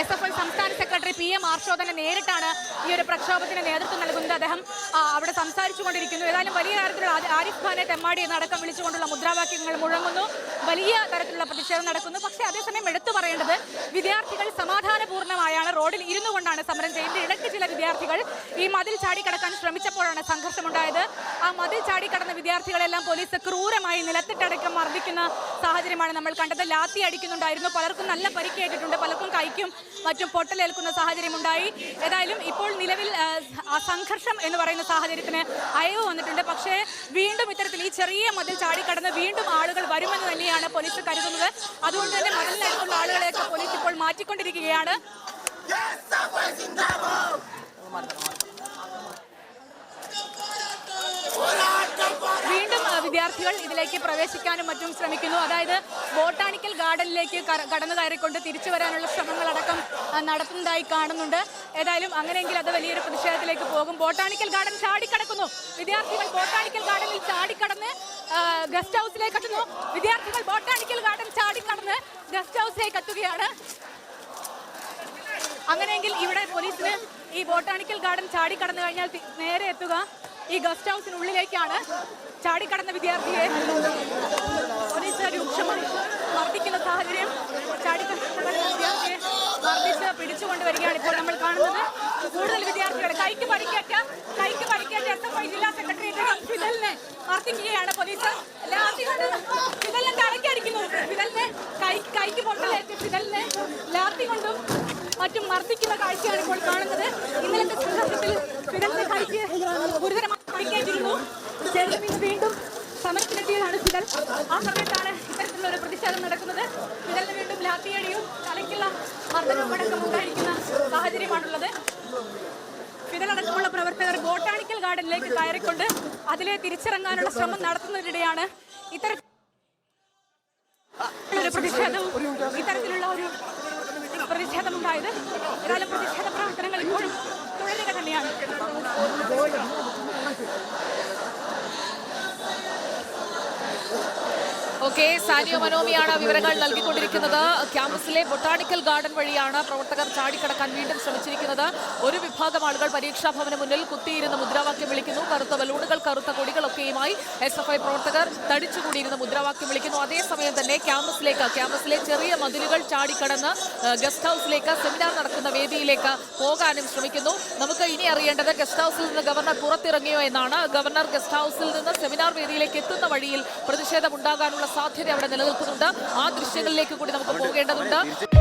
S F I സംസ്ഥാന secretary P M ആർഷോദനെ നേരിട്ടാണ് ഈ ഒരു പ്രക്ഷോഭത്തിന് നേതൃത്വം നൽകുന്നത്. അദ്ദേഹം അവിടെ സംസാരിച്ചുകൊണ്ടിരിക്കുന്നു. ഏതായാലും വലിയ തരത്തിലുള്ള ആരിഫ് ഖാനെ തെമ്മാടി എന്നടക്കം വിളിച്ചുകൊണ്ടുള്ള മുദ്രാവാക്യങ്ങൾ മുഴങ്ങുന്നു. വലിയ തരത്തിലുള്ള പ്രതിഷേധം നടക്കുന്നു. പക്ഷേ അതേസമയം എടുത്തു പറയേണ്ടത് വിദ്യാർത്ഥികൾ സമാധാനപൂർണമായാണ് റോഡിൽ ഇരുന്നു കൊണ്ടാണ് സമരം ചെയ്യുന്നത്. ഇടയ്ക്ക് വിദ്യാർത്ഥികൾ ഈ മതിൽ ചാടിക്കടക്കാൻ ശ്രമിച്ചപ്പോഴാണ് സംഘർഷമുണ്ടായത്. ആ മതിൽ ചാടിക്കടന്ന വിദ്യാർത്ഥികളെല്ലാം പോലീസ് ക്രൂരമായി നിലത്തിട്ടടക്കം മർദ്ദിക്കുന്ന സാഹചര്യമാണ് നമ്മൾ കണ്ടത്. ലാത്തി അടിക്കുന്നുണ്ടായിരുന്നു. പലർക്കും നല്ല പരിക്കേറ്റിട്ടുണ്ട്. പലർക്കും കൈക്കും മറ്റും പൊട്ടലേൽക്കുന്ന സാഹചര്യമുണ്ടായി. ഏതായാലും ഇപ്പോൾ നിലവിൽ സംഘർഷം എന്ന് പറയുന്ന സാഹചര്യത്തിന് അയവ് വന്നിട്ടുണ്ട്. പക്ഷേ വീണ്ടും ഇത്തരത്തിൽ ഈ ചെറിയ മതിൽ ചാടിക്കടന്ന് വീണ്ടും ആളുകൾ വരുമെന്ന് തന്നെയാണ് പോലീസ് കരുതുന്നത്. അതുകൊണ്ട് തന്നെ മതിലിനടുത്തുള്ള ആളുകളെയൊക്കെ പോലീസ് ഇപ്പോൾ മാറ്റിക്കൊണ്ടിരിക്കുകയാണ്. വീണ്ടും വിദ്യാർത്ഥികൾ ഇതിലേക്ക് പ്രവേശിക്കാനും മറ്റും ശ്രമിക്കുന്നു. അതായത് ബോട്ടാണിക്കൽ ഗാർഡനിലേക്ക് കടന്നു കയറിക്കൊണ്ട് തിരിച്ചു വരാനുള്ള ശ്രമങ്ങളടക്കം നടത്തുന്നതായി കാണുന്നുണ്ട്. ഏതായാലും അങ്ങനെയെങ്കിൽ അത് വലിയൊരു പ്രതിഷേധത്തിലേക്ക് പോകും. ബോട്ടാണിക്കൽ ഗാർഡൻ ചാടിക്കടക്കുന്നു. വിദ്യാർത്ഥികൾ ബോട്ടാണിക്കൽ ഗാർഡനിൽ ചാടിക്കടന്ന് ഗസ്റ്റ് ഹൗസിലേക്ക് എത്തുന്നു. വിദ്യാർത്ഥികൾ ബോട്ടാണിക്കൽ ഗാർഡൻ ചാടിക്കടന്ന് ഗസ്റ്റ് ഹൗസിലേക്ക് എത്തുകയാണ്. അങ്ങനെയെങ്കിൽ ഇവിടെ പോലീസിന് ഈ ബോട്ടാണിക്കൽ ഗാർഡൻ ചാടിക്കടന്നു കഴിഞ്ഞാൽ നേരെ എത്തുക. ഈ ഗസ്റ്റ് ഹൗസിനുള്ളിലേക്കാണ് ചാടിക്കടന്ന വിദ്യാർത്ഥിയെ പോലീസ് രൂക്ഷമായി മർദ്ദിക്കുന്ന സാഹചര്യം. ചാടിക്കടന്ന വിദ്യാർത്ഥിയെ മർദ്ദിച്ച് പിടിച്ചുകൊണ്ട് വരികയാണ് ഇപ്പോൾ നമ്മൾ കാണുന്നത്. കൂടുതൽ വിദ്യാർത്ഥികൾ കൈക്ക് പരിക്കേറ്റ കൈക്ക് പരിക്കേറ്റ എസ് എഫ് ജില്ലാ സെക്രട്ടേറിയറ്റ് ഫിദലിനെ പോലീസ്. കൈ കൈക്ക് പൊട്ടലേറ്റ് ഫിദലിനെ ലാത്തി കൊണ്ടും മറ്റും മർദ്ദിക്കുന്ന കാഴ്ചയാണ് ഇപ്പോൾ സമരത്തിലെത്തിയതാണ് ഫിദൽ ആ സമയത്താണ് ഇത്തരത്തിലുള്ള ഒരു പ്രതിഷേധം നടക്കുന്നത്. ഫിദലിന് വീണ്ടും ലാത്തിയടിയും തലയ്ക്കുള്ള മർദ്ദനവും അടക്കം ഉണ്ടായിരിക്കുന്ന സാഹചര്യമാണുള്ളത്. ഫിദലടക്കമുള്ള പ്രവർത്തകർ ബോട്ടാണിക്കൽ ഗാർഡനിലേക്ക് കയറിക്കൊണ്ട് അതിലെ തിരിച്ചിറങ്ങാനുള്ള ശ്രമം നടത്തുന്നതിനിടെയാണ് ഇത്തരം ഒരു പ്രതിഷേധവും ഇത്തരത്തിലുള്ള ഒരു പ്രതിഷേധമുണ്ടായത് ഏതായാലും പ്രതിഷേധ പ്രവർത്തനങ്ങൾ ഇപ്പോഴും തുടരുക തന്നെയാണ്. ഓക്കെ സാനിയ മനോമിയാണ് വിവരങ്ങൾ നൽകിക്കൊണ്ടിരിക്കുന്നത്. ക്യാമ്പസിലെ ബൊട്ടാണിക്കൽ ഗാർഡൻ വഴിയാണ് പ്രവർത്തകർ ചാടിക്കടക്കാൻ വീണ്ടും ശ്രമിച്ചിരിക്കുന്നത്. ഒരു വിഭാഗം ആളുകൾ പരീക്ഷാ ഭവന് മുന്നിൽ കുത്തിയിരുന്ന മുദ്രാവാക്യം വിളിക്കുന്നു. കറുത്ത ബലൂണുകൾ കറുത്ത കൊടികളൊക്കെയുമായി എസ് എഫ് ഐ പ്രവർത്തകർ തടിച്ചുകൂടിയിരുന്ന മുദ്രാവാക്യം വിളിക്കുന്നു. അതേസമയം തന്നെ ക്യാമ്പസിലേക്ക് ക്യാമ്പസിലെ ചെറിയ മതിലുകൾ ചാടിക്കടന്ന് ഗസ്റ്റ് ഹൗസിലേക്ക് സെമിനാർ നടക്കുന്ന വേദിയിലേക്ക് പോകാനും ശ്രമിക്കുന്നു. നമുക്ക് ഇനി അറിയേണ്ടത് ഗസ്റ്റ് ഹൗസിൽ നിന്ന് ഗവർണർ പുറത്തിറങ്ങിയോ എന്നാണ്. ഗവർണർ ഗസ്റ്റ് ഹൗസിൽ നിന്ന് സെമിനാർ വേദിയിലേക്ക് എത്തുന്ന വഴിയിൽ പ്രതിഷേധം ഉണ്ടാകാനുള്ള സാധ്യത അവിടെ നിലനിൽക്കുന്നുണ്ട്. ആ ദൃശ്യങ്ങളിലേക്ക് കൂടി നമുക്ക് പോകേണ്ടതുണ്ട്.